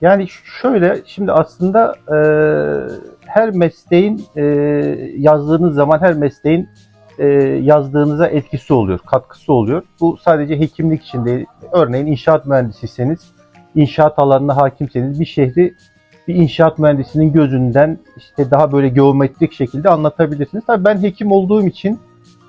Yani şöyle şimdi aslında e, her mesleğin e, yazdığınız zaman her mesleğin e, yazdığınıza etkisi oluyor, katkısı oluyor. Bu sadece hekimlik için değil. Örneğin inşaat mühendisiyseniz, inşaat alanına hakimseniz bir şehri bir inşaat mühendisinin gözünden işte daha böyle geometrik şekilde anlatabilirsiniz. Tabii ben hekim olduğum için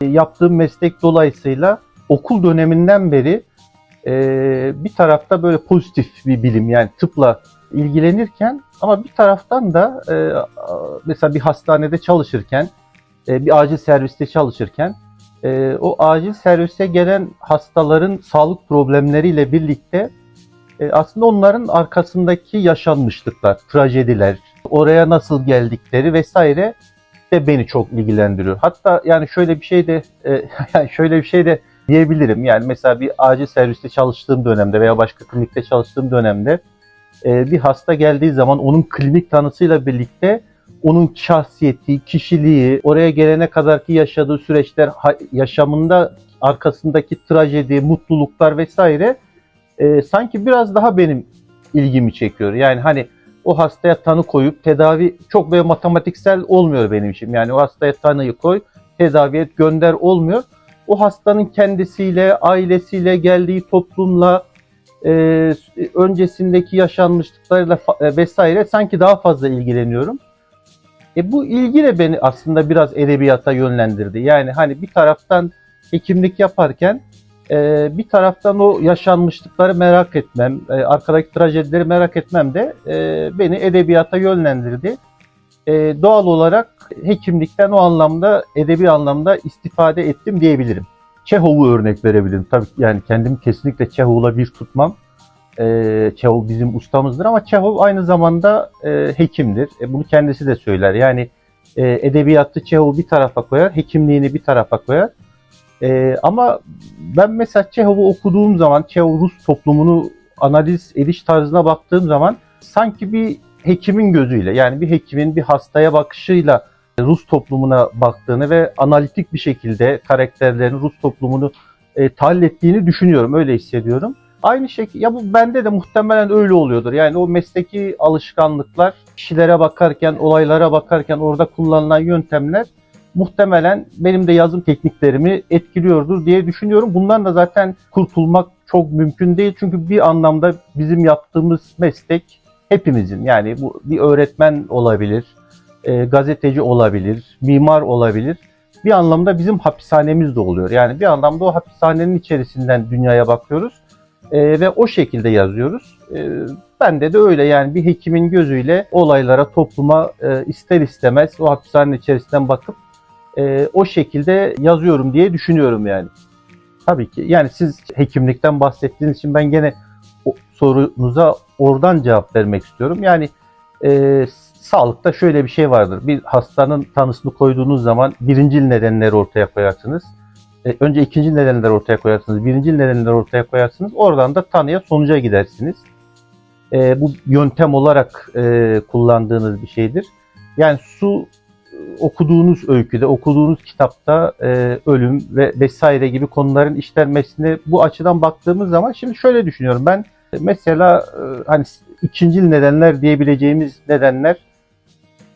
e, yaptığım meslek dolayısıyla okul döneminden beri bir tarafta böyle pozitif bir bilim yani tıpla ilgilenirken ama bir taraftan da e, mesela bir hastanede çalışırken e, bir acil serviste çalışırken e, o acil servise gelen hastaların sağlık problemleriyle birlikte aslında onların arkasındaki yaşanmışlıklar, trajediler, oraya nasıl geldikleri vesaire de beni çok ilgilendiriyor. Hatta yani şöyle bir şey de yani şöyle bir şey de diyebilirim. Yani mesela bir acil serviste çalıştığım dönemde veya başka klinikte çalıştığım dönemde e, bir hasta geldiği zaman onun klinik tanısıyla birlikte onun şahsiyeti, kişiliği, oraya gelene kadarki yaşadığı süreçler, yaşamında arkasındaki trajedi, mutluluklar vesaire e, sanki biraz daha benim ilgimi çekiyor. Yani hani o hastaya tanı koyup tedavi çok böyle matematiksel olmuyor benim için. Yani o hastaya tanıyı koy, tedavi et, gönder olmuyor. O hastanın kendisiyle, ailesiyle, geldiği toplumla, e, öncesindeki yaşanmışlıklarıyla fa- e, vesaire sanki daha fazla ilgileniyorum. E bu ilgi de beni aslında biraz edebiyata yönlendirdi. Yani hani bir taraftan hekimlik yaparken e, bir taraftan o yaşanmışlıkları merak etmem, e, arkadaki trajedileri merak etmem de e, beni edebiyata yönlendirdi. E, doğal olarak hekimlikten o anlamda, edebi anlamda istifade ettim diyebilirim. Çehov'u örnek verebilirim. Tabii yani kendimi kesinlikle Çehov'la bir tutmam. E, Çehov bizim ustamızdır ama Çehov aynı zamanda e, hekimdir. E, bunu kendisi de söyler. Yani e, edebiyatı Çehov bir tarafa koyar, hekimliğini bir tarafa koyar. E, ama ben mesela Çehov'u okuduğum zaman, Çehov Rus toplumunu analiz ediş tarzına baktığım zaman sanki bir hekimin gözüyle yani bir hekimin bir hastaya bakışıyla Rus toplumuna baktığını ve analitik bir şekilde karakterlerin Rus toplumunu e, tahlil ettiğini düşünüyorum. Öyle hissediyorum. Aynı şekilde ya bu bende de muhtemelen öyle oluyordur. Yani o mesleki alışkanlıklar, kişilere bakarken, olaylara bakarken orada kullanılan yöntemler muhtemelen benim de yazım tekniklerimi etkiliyordur diye düşünüyorum. Bundan da zaten kurtulmak çok mümkün değil. Çünkü bir anlamda bizim yaptığımız meslek hepimizin yani bu bir öğretmen olabilir, e, gazeteci olabilir, mimar olabilir. Bir anlamda bizim hapishanemiz de oluyor. Yani bir anlamda o hapishanenin içerisinden dünyaya bakıyoruz e, ve o şekilde yazıyoruz. E, bende de öyle yani bir hekimin gözüyle olaylara, topluma e, ister istemez o hapishanenin içerisinden bakıp e, o şekilde yazıyorum diye düşünüyorum yani. Tabii ki. Yani siz hekimlikten bahsettiğiniz için ben gene sorunuza oradan cevap vermek istiyorum. Yani e, sağlıkta şöyle bir şey vardır. Bir hastanın tanısını koyduğunuz zaman birincil nedenleri ortaya koyarsınız. E, önce ikinci nedenleri ortaya koyarsınız. Birincil nedenleri ortaya koyarsınız. Oradan da tanıya sonuca gidersiniz. E, bu yöntem olarak e, kullandığınız bir şeydir. Yani su okuduğunuz öyküde, okuduğunuz kitapta e, ölüm ve vesaire gibi konuların işlenmesine bu açıdan baktığımız zaman şimdi şöyle düşünüyorum ben mesela e, hani ikincil nedenler diyebileceğimiz nedenler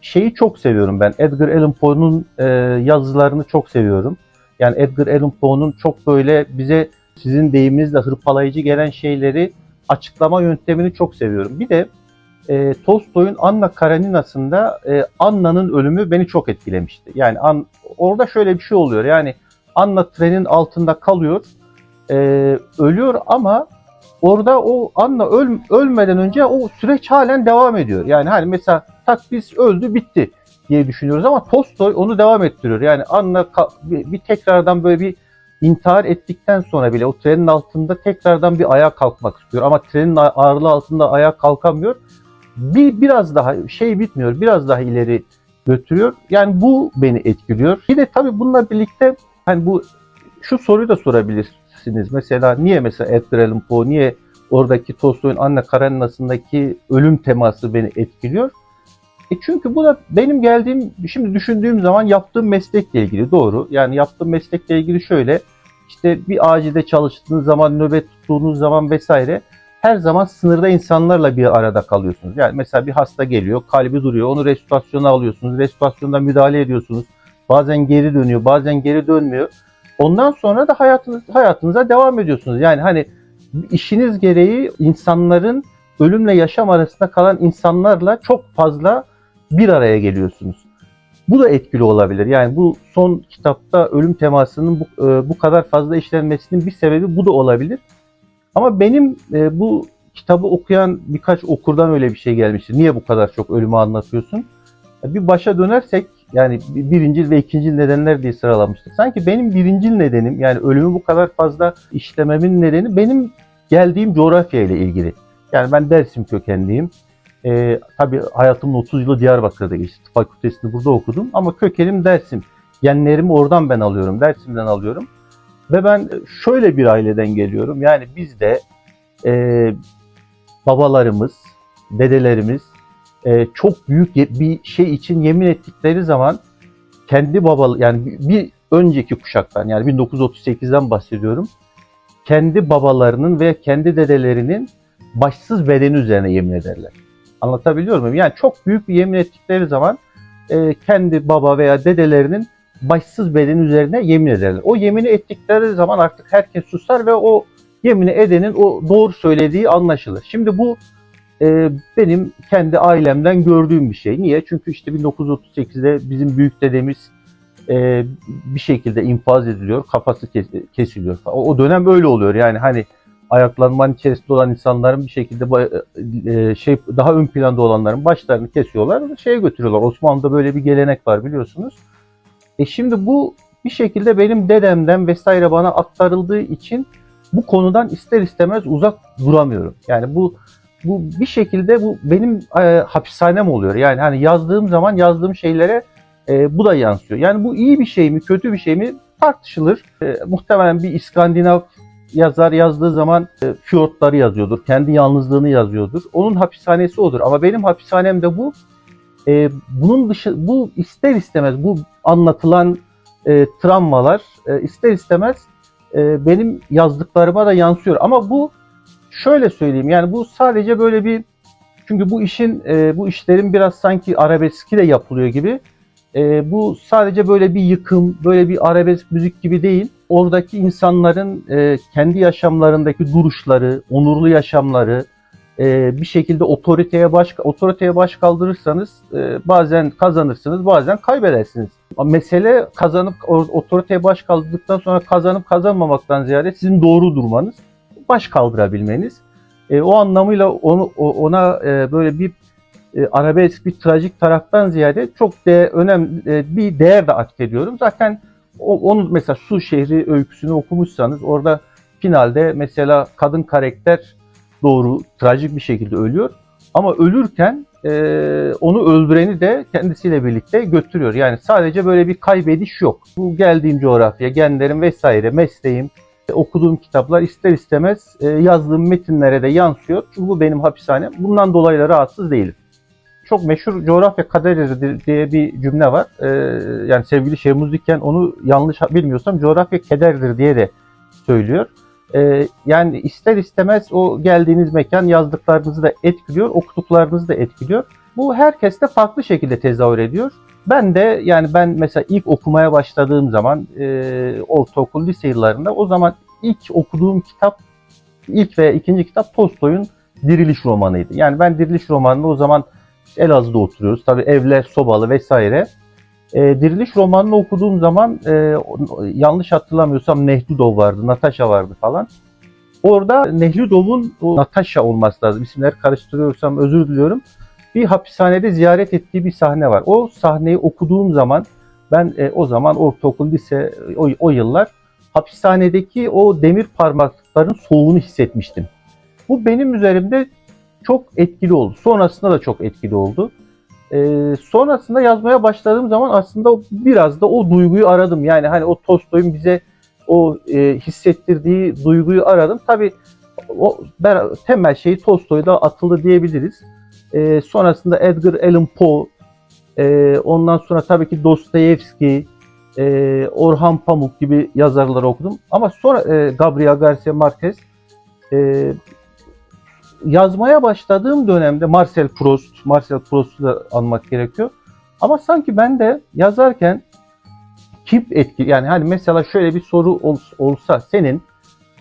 şeyi çok seviyorum ben. Edgar Allan Poe'nun e, yazılarını çok seviyorum. Yani Edgar Allan Poe'nun çok böyle bize sizin deyiminizle hırpalayıcı gelen şeyleri açıklama yöntemini çok seviyorum. Bir de e, Tolstoy'un Anna Karenina'sında e, Anna'nın ölümü beni çok etkilemişti. Yani an, orada şöyle bir şey oluyor. Yani Anna trenin altında kalıyor, e, ölüyor ama orada o Anna öl, ölmeden önce o süreç halen devam ediyor. Yani hani mesela tak biz öldü bitti diye düşünüyoruz ama Tolstoy onu devam ettiriyor. Yani Anna bir, bir tekrardan böyle bir intihar ettikten sonra bile o trenin altında tekrardan bir ayağa kalkmak istiyor ama trenin ağırlığı altında ayağa kalkamıyor bir biraz daha şey bitmiyor. Biraz daha ileri götürüyor. Yani bu beni etkiliyor. Bir de tabii bununla birlikte hani bu şu soruyu da sorabilirsiniz. Mesela niye mesela Edgar Allan Poe niye oradaki Tolstoy'un Anna Karenina'sındaki ölüm teması beni etkiliyor? E çünkü bu da benim geldiğim, şimdi düşündüğüm zaman yaptığım meslekle ilgili doğru. Yani yaptığım meslekle ilgili şöyle, işte bir acilde çalıştığınız zaman, nöbet tuttuğunuz zaman vesaire her zaman sınırda insanlarla bir arada kalıyorsunuz. Yani mesela bir hasta geliyor, kalbi duruyor, onu resturasyona alıyorsunuz, resturasyonda müdahale ediyorsunuz. Bazen geri dönüyor, bazen geri dönmüyor. Ondan sonra da hayatınız, hayatınıza devam ediyorsunuz. Yani hani işiniz gereği insanların ölümle yaşam arasında kalan insanlarla çok fazla bir araya geliyorsunuz. Bu da etkili olabilir. Yani bu son kitapta ölüm temasının bu, e, bu kadar fazla işlenmesinin bir sebebi bu da olabilir. Ama benim e, bu kitabı okuyan birkaç okurdan öyle bir şey gelmişti. Niye bu kadar çok ölümü anlatıyorsun? Ya Bir başa dönersek yani bir- birincil ve ikincil nedenler diye sıralamıştık. Sanki benim birincil nedenim yani ölümü bu kadar fazla işlememin nedeni benim geldiğim coğrafya ile ilgili. Yani ben Dersim kökenliyim. Ee, tabii hayatımın 30 yılı Diyarbakır'da geçti. Fakültesini burada okudum ama kökenim Dersim. Genlerimi oradan ben alıyorum, Dersim'den alıyorum. Ve ben şöyle bir aileden geliyorum. Yani bizde e, babalarımız, dedelerimiz e, çok büyük bir şey için yemin ettikleri zaman kendi babalı yani bir önceki kuşaktan yani 1938'den bahsediyorum. Kendi babalarının ve kendi dedelerinin başsız bedeni üzerine yemin ederler. Anlatabiliyor muyum? Yani çok büyük bir yemin ettikleri zaman e, kendi baba veya dedelerinin başsız bedeni üzerine yemin ederler. O yemini ettikleri zaman artık herkes susar ve o yemini edenin o doğru söylediği anlaşılır. Şimdi bu e, benim kendi ailemden gördüğüm bir şey. Niye? Çünkü işte 1938'de bizim büyük dedemiz e, bir şekilde infaz ediliyor, kafası kes- kesiliyor. O, o dönem öyle oluyor. Yani hani ayaklanmanın içerisinde olan insanların bir şekilde e, şey daha ön planda olanların başlarını kesiyorlar, şeye götürüyorlar. Osmanlı'da böyle bir gelenek var biliyorsunuz. E şimdi bu bir şekilde benim dedemden vesaire bana aktarıldığı için bu konudan ister istemez uzak duramıyorum. Yani bu bu bir şekilde bu benim e, hapishanem oluyor. Yani hani yazdığım zaman yazdığım şeylere e, bu da yansıyor. Yani bu iyi bir şey mi, kötü bir şey mi tartışılır. E, muhtemelen bir İskandinav yazar yazdığı zaman e, fiyortları yazıyordur. Kendi yalnızlığını yazıyordur. Onun hapishanesi odur. Ama benim hapishanem de bu. E, bunun dışı bu ister istemez bu anlatılan e, travmalar e, ister istemez e, benim yazdıklarıma da yansıyor. Ama bu şöyle söyleyeyim yani bu sadece böyle bir çünkü bu işin e, bu işlerin biraz sanki arabeski de yapılıyor gibi. E, bu sadece böyle bir yıkım, böyle bir arabesk müzik gibi değil. Oradaki insanların e, kendi yaşamlarındaki duruşları, onurlu yaşamları, e, bir şekilde otoriteye baş otoriteye baş kaldırırsanız e, bazen kazanırsınız, bazen kaybedersiniz. Mesele kazanıp otoriteye baş kaldırdıktan sonra kazanıp kazanmamaktan ziyade sizin doğru durmanız, baş kaldırabilmeniz. E, o anlamıyla onu ona e, böyle bir e, arabesk bir trajik taraftan ziyade çok de önemli e, bir değer de atfediyorum. Zaten o, onu mesela Su Şehri öyküsünü okumuşsanız orada finalde mesela kadın karakter doğru trajik bir şekilde ölüyor. Ama ölürken e, onu öldüreni de kendisiyle birlikte götürüyor. Yani sadece böyle bir kaybediş yok. Bu geldiğim coğrafya, genlerim vesaire, mesleğim, okuduğum kitaplar ister istemez e, yazdığım metinlere de yansıyor. Çünkü bu benim hapishanem. Bundan dolayı da rahatsız değilim. Çok meşhur coğrafya kaderidir diye bir cümle var. E, yani sevgili Diken onu yanlış bilmiyorsam coğrafya kederdir diye de söylüyor. E, yani ister istemez o geldiğiniz mekan yazdıklarınızı da etkiliyor, okuduklarınızı da etkiliyor. Bu herkeste farklı şekilde tezahür ediyor. Ben de yani ben mesela ilk okumaya başladığım zaman e, ortaokul, lise yıllarında o zaman ilk okuduğum kitap, ilk ve ikinci kitap Tolstoy'un Diriliş romanıydı. Yani ben Diriliş romanını o zaman Elazığ'da oturuyoruz. Tabii evler sobalı vesaire. E, Diriliş romanını okuduğum zaman e, yanlış hatırlamıyorsam Nehludov vardı, Natasha vardı falan. Orada Nehludov'un Natasha olması lazım. İsimleri karıştırıyorsam özür diliyorum. Bir hapishanede ziyaret ettiği bir sahne var. O sahneyi okuduğum zaman ben e, o zaman ortaokul, lise o, o yıllar hapishanedeki o demir parmaklıkların soğuğunu hissetmiştim. Bu benim üzerimde çok etkili oldu. Sonrasında da çok etkili oldu. Ee, sonrasında yazmaya başladığım zaman aslında biraz da o duyguyu aradım. Yani hani o Tolstoy'un bize o e, hissettirdiği duyguyu aradım. Tabii o ber- temel şeyi Tolstoy'da atıldı diyebiliriz. Ee, sonrasında Edgar Allan Poe, e, ondan sonra tabii ki Dostoyevski, e, Orhan Pamuk gibi yazarları okudum. Ama sonra e, Gabriel Garcia Marquez, e, yazmaya başladığım dönemde Marcel Proust, Marcel Proust'u da anmak gerekiyor. Ama sanki ben de yazarken kim etki yani hani mesela şöyle bir soru ol- olsa senin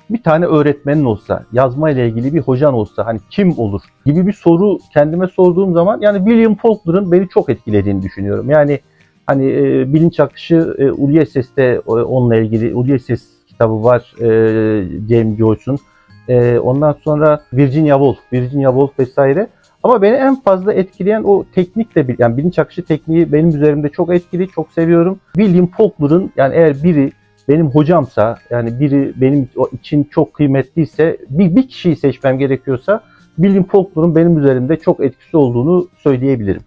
bir tane öğretmenin olsa, yazma ile ilgili bir hocan olsa hani kim olur gibi bir soru kendime sorduğum zaman yani William Faulkner'ın beni çok etkilediğini düşünüyorum. Yani hani e, bilinç akışı e, Ulysses'te e, onunla ilgili Ulysses kitabı var e, James Joyce'un. E, ondan sonra Virginia Woolf, Virginia Woolf vesaire. Ama beni en fazla etkileyen o teknik de bil- yani bilinç akışı tekniği benim üzerimde çok etkili, çok seviyorum. William Faulkner'ın yani eğer biri benim hocamsa yani biri benim için çok kıymetliyse bir, bir kişiyi seçmem gerekiyorsa William Faulkner'ın benim üzerimde çok etkisi olduğunu söyleyebilirim.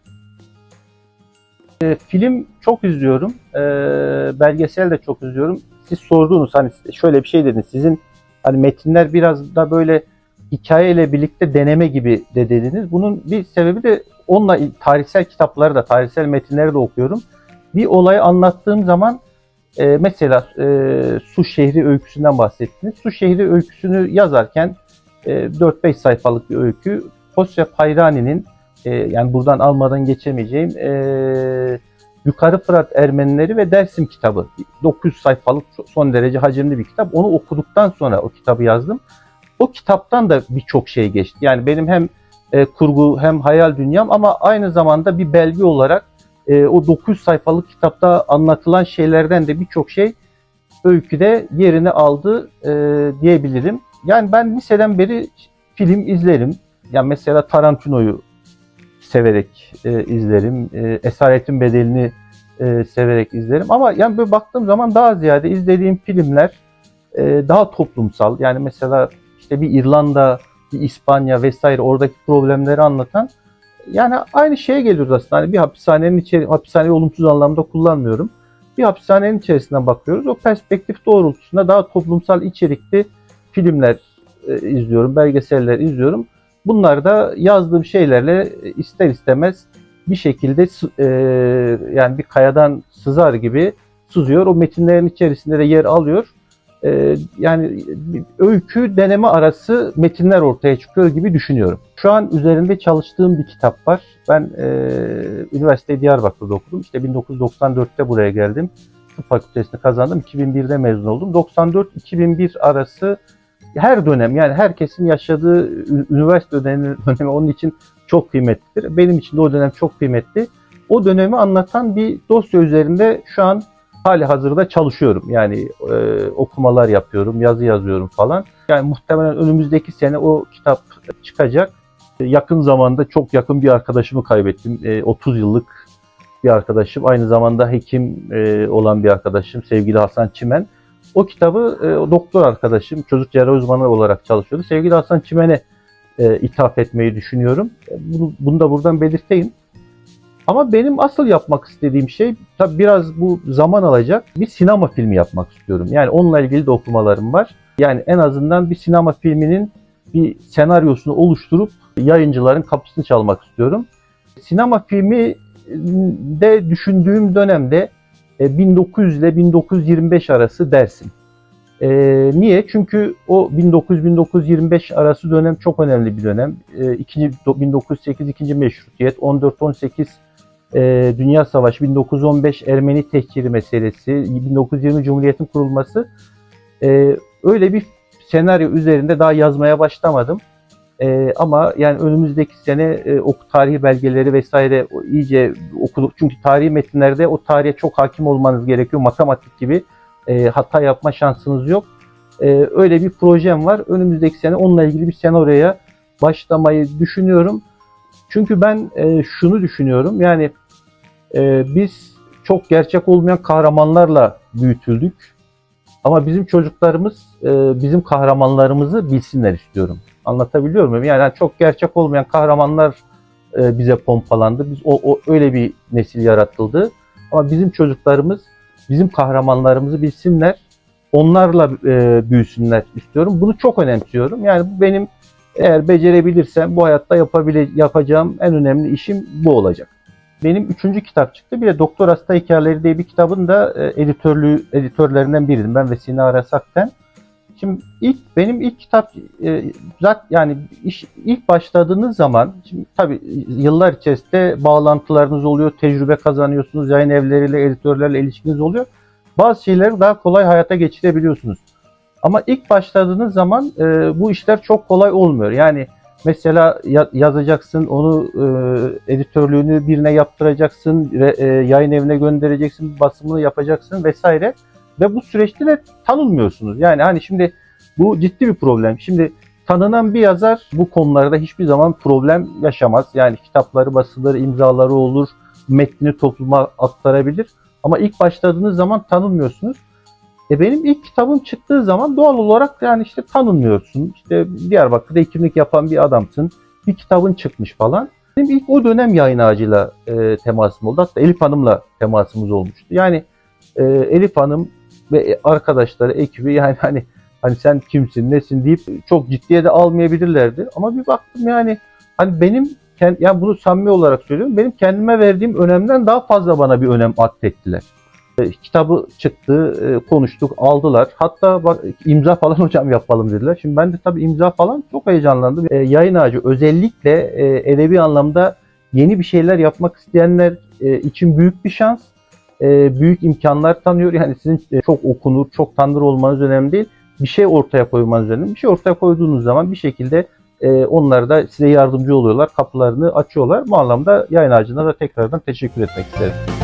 E, film çok izliyorum. E, belgesel de çok izliyorum. Siz sorduğunuz hani şöyle bir şey dediniz. Sizin hani metinler biraz da böyle hikayeyle birlikte deneme gibi de dediniz. Bunun bir sebebi de onunla tarihsel kitapları da, tarihsel metinleri de okuyorum. Bir olayı anlattığım zaman e, mesela e, Su Şehri öyküsünden bahsettiniz. Su Şehri öyküsünü yazarken e, 4-5 sayfalık bir öykü. Hosya Payrani'nin e, yani buradan almadan geçemeyeceğim e, Yukarı Fırat Ermenileri ve Dersim kitabı. 900 sayfalık son derece hacimli bir kitap. Onu okuduktan sonra o kitabı yazdım. O kitaptan da birçok şey geçti. Yani benim hem e, kurgu hem hayal dünyam ama aynı zamanda bir belge olarak e, o 900 sayfalık kitapta anlatılan şeylerden de birçok şey öyküde yerini aldı e, diyebilirim. Yani ben liseden beri film izlerim. Yani mesela Tarantino'yu severek e, izlerim. E, Esaretin Bedeli'ni e, severek izlerim. Ama yani böyle baktığım zaman daha ziyade izlediğim filmler e, daha toplumsal. Yani mesela işte bir İrlanda, bir İspanya vesaire oradaki problemleri anlatan yani aynı şeye geliyoruz aslında. Hani bir hapishanenin içeri, hapishaneyi olumsuz anlamda kullanmıyorum. Bir hapishanenin içerisinden bakıyoruz. O perspektif doğrultusunda daha toplumsal içerikli filmler e, izliyorum, belgeseller izliyorum. Bunlar da yazdığım şeylerle ister istemez bir şekilde e, yani bir kayadan sızar gibi sızıyor. O metinlerin içerisinde de yer alıyor. E, yani öykü deneme arası metinler ortaya çıkıyor gibi düşünüyorum. Şu an üzerinde çalıştığım bir kitap var. Ben e, üniversiteyi Diyarbakır'da okudum. İşte 1994'te buraya geldim. Tıp fakültesini kazandım. 2001'de mezun oldum. 94-2001 arası her dönem yani herkesin yaşadığı üniversite dönemi, dönemi onun için çok kıymetlidir. Benim için de o dönem çok kıymetli. O dönemi anlatan bir dosya üzerinde şu an hali hazırda çalışıyorum. Yani e, okumalar yapıyorum, yazı yazıyorum falan. Yani muhtemelen önümüzdeki sene o kitap çıkacak. E, Yakın zamanda çok yakın bir arkadaşımı kaybettim. E, 30 yıllık bir arkadaşım. Aynı zamanda hekim e, olan bir arkadaşım sevgili Hasan Çimen. O kitabı e, doktor arkadaşım, çocuk cerrahi uzmanı olarak çalışıyordu. Sevgili Hasan Çimen'e e, ithaf etmeyi düşünüyorum. E, Bunu, bunu da buradan belirteyim. Ama benim asıl yapmak istediğim şey, tabii biraz bu zaman alacak, bir sinema filmi yapmak istiyorum. Yani onunla ilgili de okumalarım var. Yani en azından bir sinema filminin bir senaryosunu oluşturup yayıncıların kapısını çalmak istiyorum. Sinema filmi de düşündüğüm dönemde e, 1900 ile 1925 arası dersim. E, niye? Çünkü o 1900-1925 arası dönem çok önemli bir dönem. E, ikinci, 1908 ikinci meşrutiyet, 14-18 e, Dünya Savaşı, 1915 Ermeni tehciri meselesi, 1920 Cumhuriyet'in kurulması. E, öyle bir senaryo üzerinde daha yazmaya başlamadım. E, ama yani önümüzdeki sene e, o tarihi belgeleri vesaire iyice okuduk. Çünkü tarihi metinlerde o tarihe çok hakim olmanız gerekiyor. Matematik gibi e, hata yapma şansınız yok. E, öyle bir projem var. Önümüzdeki sene onunla ilgili bir senaryoya başlamayı düşünüyorum. Çünkü ben e, şunu düşünüyorum. Yani e, biz çok gerçek olmayan kahramanlarla büyütüldük. Ama bizim çocuklarımız e, bizim kahramanlarımızı bilsinler istiyorum. Anlatabiliyor muyum? Yani çok gerçek olmayan kahramanlar e, bize pompalandı. Biz o, o öyle bir nesil yaratıldı. Ama bizim çocuklarımız bizim kahramanlarımızı bilsinler. Onlarla e, büyüsünler istiyorum. Bunu çok önemsiyorum. Yani bu benim eğer becerebilirsem bu hayatta yapabile yapacağım en önemli işim bu olacak. Benim üçüncü kitap çıktı. Bir de Doktor Hasta Hikayeleri diye bir kitabın da e, editörlüğü editörlerinden biriydim. Ben ve Sina Arasak'ten. Şimdi ilk benim ilk kitap e, zaten yani iş, ilk başladığınız zaman şimdi tabii yıllar içerisinde bağlantılarınız oluyor, tecrübe kazanıyorsunuz, yayın evleriyle, editörlerle ilişkiniz oluyor. Bazı şeyleri daha kolay hayata geçirebiliyorsunuz. Ama ilk başladığınız zaman e, bu işler çok kolay olmuyor. Yani mesela ya- yazacaksın, onu e, editörlüğünü birine yaptıracaksın, ve, e, yayın evine göndereceksin, basımını yapacaksın vesaire. Ve bu süreçte de tanınmıyorsunuz. Yani hani şimdi bu ciddi bir problem. Şimdi tanınan bir yazar bu konularda hiçbir zaman problem yaşamaz. Yani kitapları basılır, imzaları olur, metnini topluma aktarabilir. Ama ilk başladığınız zaman tanınmıyorsunuz. E benim ilk kitabım çıktığı zaman doğal olarak yani işte tanınmıyorsun. İşte Diyarbakır'da hekimlik yapan bir adamsın. Bir kitabın çıkmış falan. Benim ilk o dönem yayın ağacıyla e, temasım oldu. Hatta Elif Hanım'la temasımız olmuştu. Yani e, Elif Hanım ve arkadaşları, ekibi yani hani hani sen kimsin, nesin deyip çok ciddiye de almayabilirlerdi. Ama bir baktım yani hani benim kend- yani bunu samimi olarak söylüyorum. Benim kendime verdiğim önemden daha fazla bana bir önem atfettiler. Kitabı çıktı, e, konuştuk, aldılar. Hatta bak imza falan hocam yapalım dediler. Şimdi ben de tabii imza falan çok heyecanlandım. E, yayın ağacı özellikle e, edebi anlamda yeni bir şeyler yapmak isteyenler e, için büyük bir şans. E, büyük imkanlar tanıyor. Yani sizin çok okunur, çok tanınır olmanız önemli değil. Bir şey ortaya koymanız önemli. Bir şey ortaya koyduğunuz zaman bir şekilde onlar da size yardımcı oluyorlar, kapılarını açıyorlar. Bu anlamda yayın ağacına da tekrardan teşekkür etmek isterim.